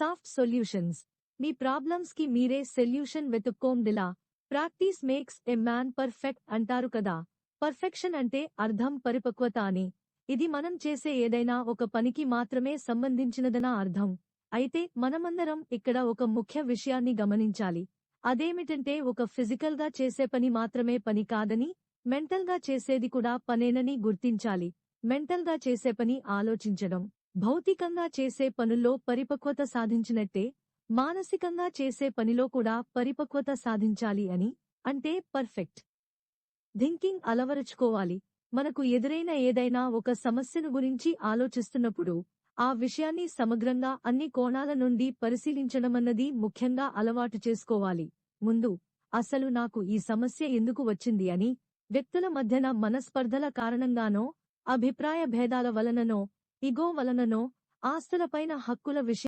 Soft solutions మీ ప్రాబ్లమ్స్కి మీరే solution వెతుక్కోండిలా. Practice makes a man perfect అంటారు కదా. పర్ఫెక్షన్ అంటే అర్థం పరిపక్వత అని ఇది మనం చేసే ఏదైనా ఒక పనికి మాత్రమే సంబంధించినదనా అర్థం. అయితే మనమందరం ఇక్కడ ఒక ముఖ్య విషయాన్ని గమనించాలి. అదేమిటంటే ఒక ఫిజికల్గా చేసే పని మాత్రమే పని కాదని మెంటల్గా చేసేది కూడా పనేనని గుర్తించాలి. మెంటల్గా చేసే పని ఆలోచించడం. భౌతికంగా చేసే పనుల్లో పరిపక్వత సాధించినట్టే మానసికంగా చేసే పనిలో కూడా పరిపక్వత సాధించాలి అని అంటే పర్ఫెక్ట్ థింకింగ్ అలవరుచుకోవాలి. మనకు ఎదురైన ఏదైనా ఒక సమస్యను గురించి ఆలోచిస్తున్నప్పుడు ఆ విషయాన్ని సమగ్రంగా అన్ని కోణాల నుండి పరిశీలించడమన్నది ముఖ్యంగా అలవాటు చేసుకోవాలి. ముందు అసలు నాకు ఈ సమస్య ఎందుకు వచ్చింది అని వ్యక్తుల మధ్యన మనస్పర్ధల కారణంగానో అభిప్రాయ భేదాల వలననో ఇగో వలననో ఆస్తులపైన హక్కుల విషయం